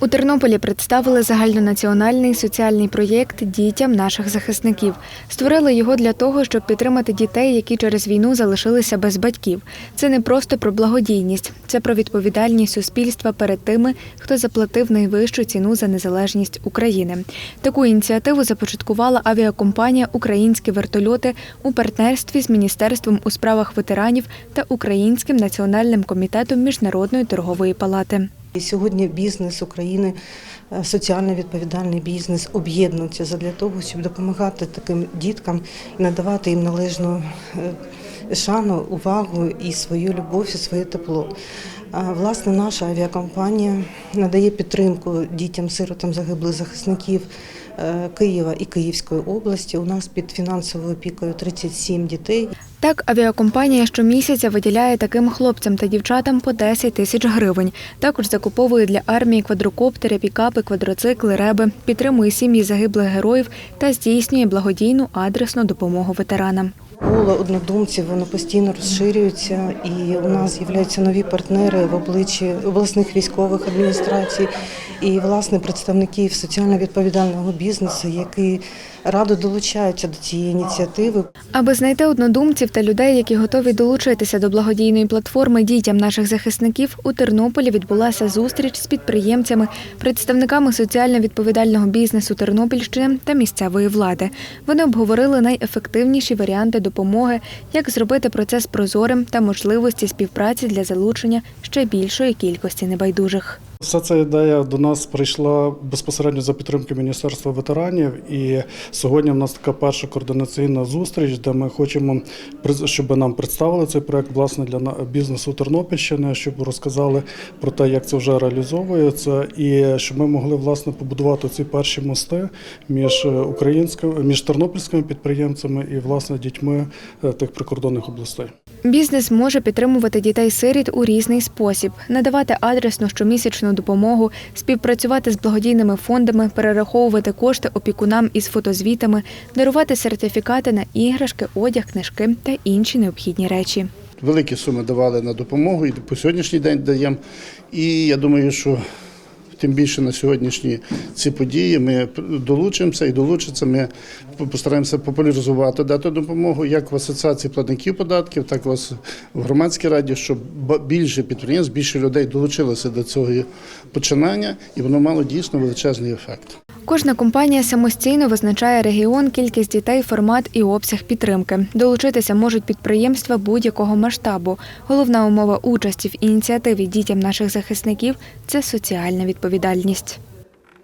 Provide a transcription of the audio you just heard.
У Тернополі представили загальнонаціональний соціальний проєкт дітям наших захисників. Створили його для того, щоб підтримати дітей, які через війну залишилися без батьків. Це не просто про благодійність, це про відповідальність суспільства перед тими, хто заплатив найвищу ціну за незалежність України. Таку ініціативу започаткувала авіакомпанія Українські вертольоти у партнерстві з Міністерством у справах ветеранів та Українським національним комітетом міжнародної торгової палати. І сьогодні бізнес України, е, соціально відповідальний бізнес об'єднується задля того, щоб допомагати таким діткам і надавати їм належну е, шану, увагу і свою любов, і своє тепло. Власне, наша авіакомпанія надає підтримку дітям-сиротам загиблих захисників е, Києва і Київської області. У нас під фінансовою опікою 37 дітей. Так, авіакомпанія щомісяця виділяє таким хлопцям та дівчатам по 10 тисяч гривень. Також закуповує для армії квадрокоптери, пікапи, квадроцикли, реби, підтримує сім'ї загиблих героїв та здійснює благодійну адресну допомогу ветеранам. Коло однодумців воно постійно розширюється, і у нас з'являються нові партнери в обличчі обласних військових адміністрацій. І власне представників соціально відповідального бізнесу, які радо долучаються до цієї ініціативи. Аби знайти однодумців та людей, які готові долучитися до благодійної платформи дітям наших захисників, у Тернополі відбулася зустріч з підприємцями, представниками соціально відповідального бізнесу Тернопільщини та місцевої влади. Вони обговорили найефективніші варіанти допомоги, як зробити процес прозорим та можливості співпраці для залучення ще більшої кількості небайдужих. Вся ця ідея до нас прийшла безпосередньо за підтримки Міністерства ветеранів. І сьогодні в нас така перша координаційна зустріч, де ми хочемо, щоб нам представили цей проект власне для бізнесу Тернопільщини, щоб розказали про те, як це вже реалізовується, і щоб ми могли власне побудувати ці перші мости між е, українськими, між тернопільськими підприємцями і власне дітьми е, тих прикордонних областей. Бізнес може підтримувати дітей-сиріт у різний спосіб, надавати адресну щомісячну допомогу, співпрацювати з благодійними фондами, перераховувати кошти опікунам із фотозвітами, дарувати сертифікати на іграшки, одяг, книжки та інші необхідні речі. Великі суми давали на допомогу і по сьогоднішній день даємо. І я думаю, що тим більше на сьогоднішні ці події ми долучимося і долучиться. Ми постараємося популяризувати, дати допомогу як в асоціації платників податків, так і в громадській раді, щоб більше підприємств, більше людей долучилося до цього починання, і воно мало дійсно величезний ефект. Кожна компанія самостійно визначає регіон, кількість дітей, формат і обсяг підтримки. Долучитися можуть підприємства будь-якого масштабу. Головна умова участі в ініціативі дітям наших захисників це соціальна відповідальність.